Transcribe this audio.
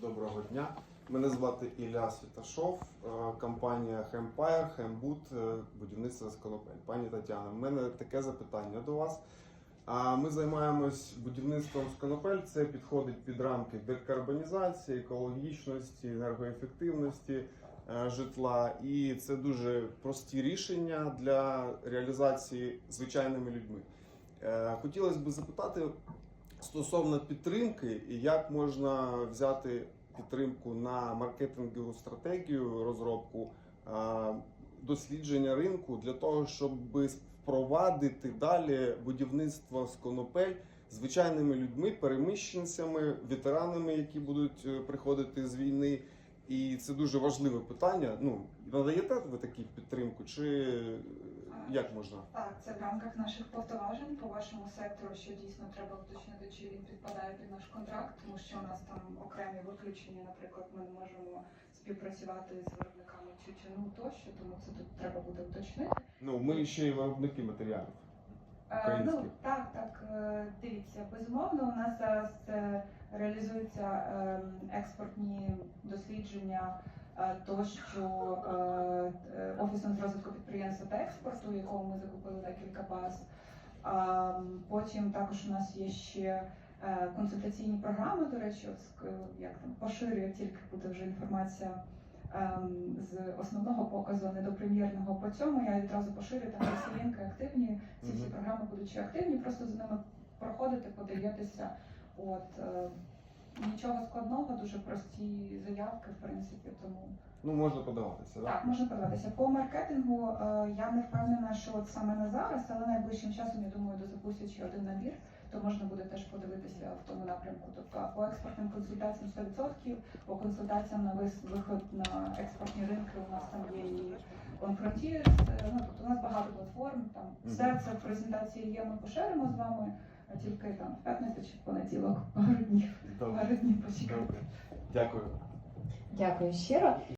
Доброго дня. Мене звати Ілля Світашов, е, компанія Хемпайр, Хембут, будівництво з конопель. Пані Тетяна, в мене таке запитання до вас. Ми займаємось будівництвом з конопель. Це підходить під рамки декарбонізації, екологічності, енергоефективності е, житла. І це дуже прості рішення для реалізації звичайними людьми. Е, Хотілося б запитати стосовно підтримки і як можна взяти підтримку на маркетингову стратегію, розробку, дослідження ринку для того, щоб впровадити далі будівництво з конопель звичайними людьми, переміщенцями, ветеранами, які будуть е, приходити з війни. І це дуже важливе питання. Ну надаєте ви таку підтримку, чи як можна? Так, це в рамках наших повноважень по вашому сектору, що дійсно треба уточнити, чи він підпадає під наш контракт, тому що у нас там окремі виключення, наприклад, ми не можемо співпрацювати з виробниками тютюну тощо, тому це тут треба буде уточнити. Ну ми ще й виробники матеріалів. Е. Ну так, так е, дивіться. Безумовно, у нас зараз е, реалізуються е, експортні дослідження е, е, е, офісом з розвитку підприємства та експорту, якого ми закупили декілька баз. Потім також у нас є ще е, консультаційні програми. До речі, от, як там поширює, тільки буде вже інформація ем, з основного показу, не до прем'єрного. По цьому я відразу поширю там всі лінки активні. Ці всі програми будуть ще активні, просто за ними проходити, подаєтеся. От е, нічого складного, дуже прості заявки, в принципі, тому. Ну можна подаватися, Так, можна подаватися. По маркетингу е, я не впевнена, що от саме на зараз, але найближчим часом, я думаю, дозапустять ще один набір, то можна буде теж подивитися в тому напрямку. Тобто по експортним консультаціям 100%, по консультаціям на вис- виход на експортні ринки у нас там є і конфронтір. Ну тобто у нас багато платформ. Там все це в презентації є. Ми поширимо з вами. А тільки там в п'ятницю чи в понеділок пару днів. Пару днів почекати. Дякую. Дякую щиро.